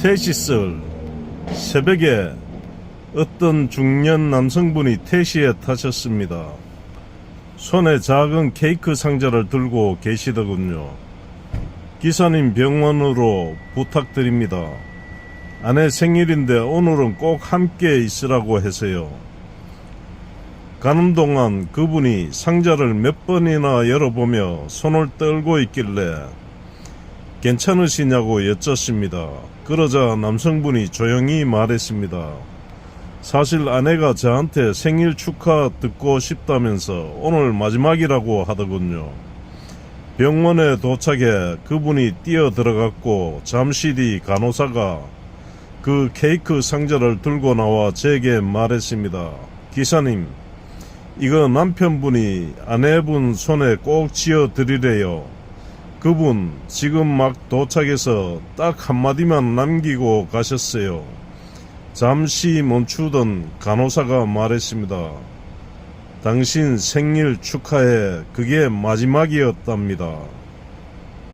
태시설 새벽에 어떤 중년 남성분이 태시에 타셨습니다. 손에 작은 케이크 상자를 들고 계시더군요. 기사님 병원으로 부탁드립니다. 아내 생일인데 오늘은 꼭 함께 있으라고 해서요. 가는 동안 그분이 상자를 몇 번이나 열어보며 손을 떨고 있길래 괜찮으시냐고 여쭙습니다. 그러자 남성분이 조용히 말했습니다. 사실 아내가 저한테 생일 축하 듣고 싶다면서 오늘 마지막이라고 하더군요. 병원에 도착해 그분이 뛰어 들어갔고 잠시 뒤 간호사가 그 케이크 상자를 들고 나와 제게 말했습니다. 기사님, 이거 남편분이 아내분 손에 꼭 쥐어 드리래요. 그분 지금 막 도착해서 딱 한마디만 남기고 가셨어요. 잠시 멈추던 간호사가 말했습니다. 당신 생일 축하해 그게 마지막이었답니다.